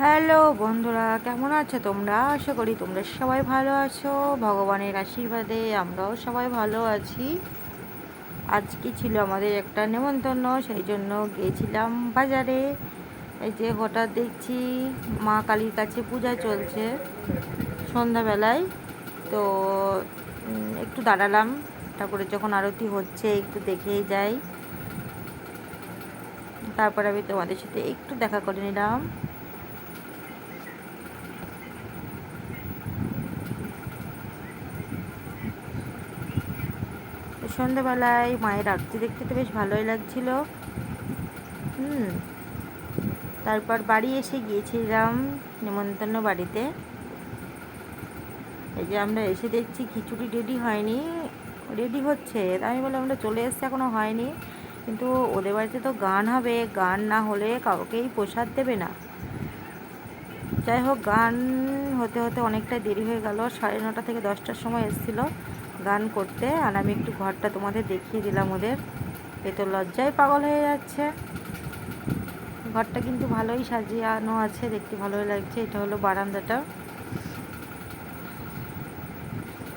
Hello বন্ধুরা, কেমন আছো তোমরা? আশা করি তোমরা সবাই ভালো আছো। ভগবানের আশীর্বাদে আমরাও সবাই ভালো আছি। আজকে ছিল আমাদের একটা নেমন্তন্ন, সেই জন্য গিয়েছিলাম বাজারে। এই যে হঠাৎ দেখছি মা কালীর কাছে পূজা চলছে সন্ধ্যাবেলায়। তো একটু দাঁড়ালাম। ঠাকুরের যখন আরতি হচ্ছে, একটু দেখেই যাই। তারপর আমি তোমাদের সাথে একটু দেখা করে নিলাম। তো সন্ধ্যাবেলায় মায়ের আরতি দেখতে তো বেশ ভালোই লাগছিল। হুম। তারপর বাড়ি এসে গিয়েছিলাম নেমন্তন্ন বাড়িতে। এই যে আমরা এসে দেখছি খিচুড়ি রেডি হয়নি রেডি হচ্ছে। আমি বললাম, আমরা চলে এসছে এখনও হয়নি। কিন্তু ওদের বাড়িতে তো গান হবে, গান না হলে কাউকেই প্রসাদ দেবে না। যাই হোক, গান হতে হতে অনেকটা দেরি হয়ে গেল, সাড়ে নটা থেকে দশটার সময় এসেছিল। গান করতে আর আমি একটু ঘরটা তোমাদের দেখিয়ে দিলাম ওদের। এ তো লজ্জায় পাগল হয়ে যাচ্ছে। ঘরটা কিন্তু ভালোই সাজিয়ানো আছে, দেখতে ভালোই লাগছে। এটা হলো বারান্দাটা।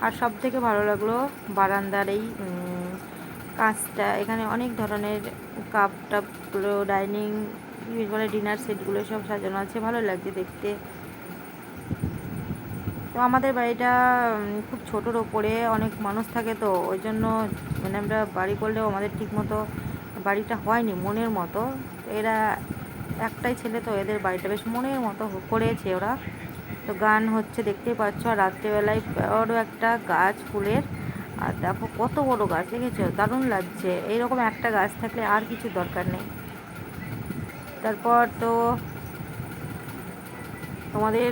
আর সব থেকে ভালো লাগল বারান্দার এই কাঁচটা এখানে অনেক ধরনের কাপ টাপগুলো, ডাইনিং বলে ডিনার সেটগুলো সব সাজানো আছে। ভালো লাগছে দেখতে। তো আমাদের বাড়িটা খুব ছোটোর ওপরে, অনেক মানুষ থাকে তো, ওই জন্য মানে আমরা বাড়ি করলেও আমাদের ঠিক মতো বাড়িটা হয়নি, মনের মতো। এরা একটাই ছেলে তো, এদের বাড়িটা বেশ মনের মতো করেছে ওরা। তো গান হচ্ছে, দেখতেই পাচ্ছ, আর রাত্রেবেলায় বড় একটা গাছ, ফুলের। আর দেখো কত বড় গাছ, দেখেছ? দারুণ লাগছে। এইরকম একটা গাছ থাকলে আর কিছু দরকার নেই। তারপর তো তোমাদের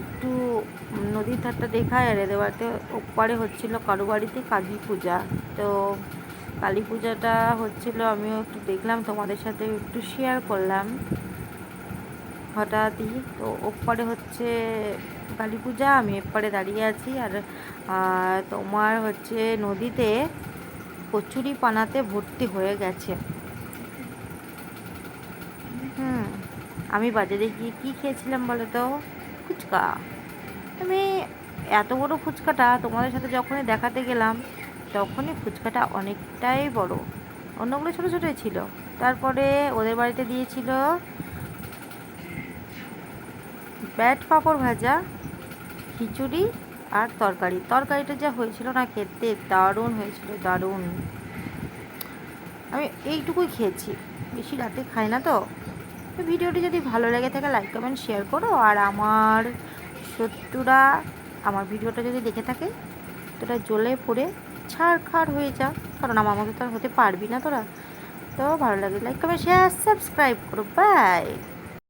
একটু নদীর ধারটা দেখায় আর এদের বাড়িতে ওপারে হচ্ছিল কারও বাড়িতে কালী পূজা। তো কালী পূজাটা হচ্ছিল, আমিও একটু দেখলাম, তোমাদের সাথে একটু শেয়ার করলাম। হঠাৎই তো ওপারে হচ্ছে কালী পূজা, আমি এপারে দাঁড়িয়ে আছি আর তোমার হচ্ছে নদীতে কচুরি পানাতে ভর্তি হয়ে গেছে। হুম। আমি বাজারে গিয়ে কী খেয়েছিলাম বলো তো? ফুচকা। আমি এত বড় ফুচকাটা তোমাদের সাথে যখনই দেখাতে গেলাম, তখনই ফুচকাটা অনেকটাই বড়। অন্যগুলো ছোটো ছোটোই ছিল। তারপরে ওদের বাড়িতে দিয়েছিল ব্যাট পাঁপড় ভাজা, খিচুড়ি আর তরকারি। তরকারিটা যা হয়েছিল না খেতে, দারুণ হয়েছিল, দারুণ। আমি এইটুকুই খেয়েছি। বেশি রাতে খাই না তো। তো ভিডিওটি যদি ভালো লেগে থাকে লাইক কমেন্ট শেয়ার করো। আর আমার শত্রুরা আমার ভিডিওটা যদি দেখে থাকে, তোরা জ্বলে পড়ে ছাড় ছাড়খাড় হয়ে যা। কারণ আমার মতো তো আর হতে পারবি না তোরা। তো ভালো লাগে লাইক কমেন্ট শেয়ার সাবস্ক্রাইব করো। বাই